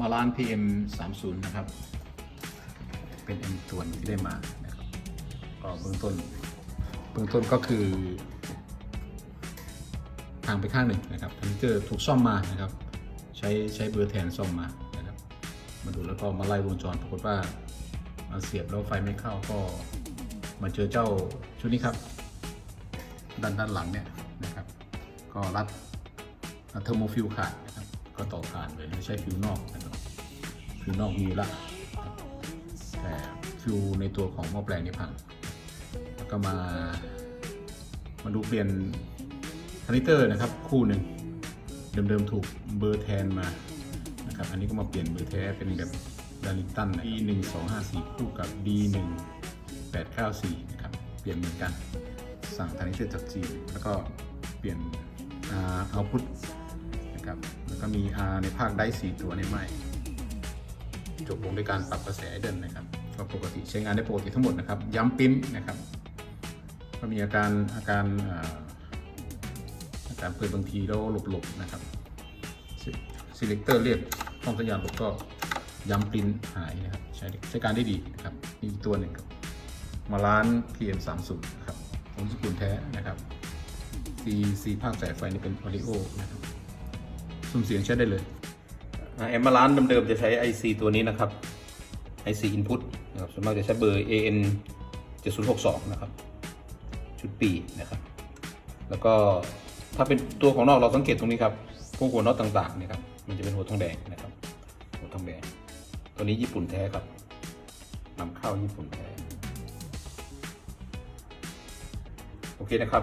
มาร้าน PM 30นะครับ เป็นเอ็มตัวนที่ได้มานะครับก็เบื้องต้น เบื้องต้นก็คือทางไปข้างหนึ่งนะครับทันเจอร์ถูกซ่อมมานะครับ ใช้ใช้เบอร์แทนซ่อมมานะครับ มาดูแล้วก็มาไล่วงจรปรากฏว่าเอาเสียบแล้วไฟไม่เข้าก็มาเจอเจ้าชุดนี้ครับด้านด้านหลังเนี่ยนะครับ ก็รัดเทอร์โมฟิลขาดนะครับ ก็ต่อผ่านเลยไม่ใช่ฟิลนอกนะครับฟิลนอกมีละ แต่ฟิวในตัวของหม้อแปลงนี่พังแล้วก็มามาดูเปลี่ยนคาลิเตอร์นะครับ คู่หนึ่งเดิมๆถูกเบอร์แทนมานะครับอันนี้ก็มาเปลี่ยนเบอร์แท้เป็นแบบดาริตัน D 1 2 5 4คู่กับ D 1 8 9 4นะครับเปลี่ยนเหมือนกัน สั่งทานี้ช่วยจากจีนแล้วก็เปลี่ยนเอาพุทนะครับ ก็มี R ในภาคได้4ตัวในไม้จบลงด้วยการปรับกระแสเดินนะครับก็ปกติใช้งานได้ปกติทั้งหมดนะครับ ย้ำปิ้นนะครับ ก็มีอาการอาการอาการเปิดบางทีแล้วหลบๆนะครับซีเลคเตอร์เรียกห้องสัญญาณหลบก็ย้ำปริ้นหายนะครับ ใช้ใช้การได้ดีนะครับมีตัวหนึ่งครับมาร้าน PM 3 0นะครับของสกุลแท้นะครับซีซีภาคสายไฟนี่เป็นออริโอนะครับ สุ่มเสียงใช้ได้เลยแอมมาร้านเดิมๆจะใช้ IC ตัวนี้นะครับ IC input นะครับส่วนมากจะใช้เบอร์ AN 7062 นะครับ ชุดปีนะครับ แล้วก็ถ้าเป็นตัวของนอกเราสังเกตตรงนี้ครับ พวกหัวน็อตต่างๆเนี่ยครับ มันจะเป็นหัวทองแดงนะครับ หัวทองแดง ตัวนี้ญี่ปุ่นแท้ครับนำเข้าญี่ปุ่นแท้ โอเคนะครับ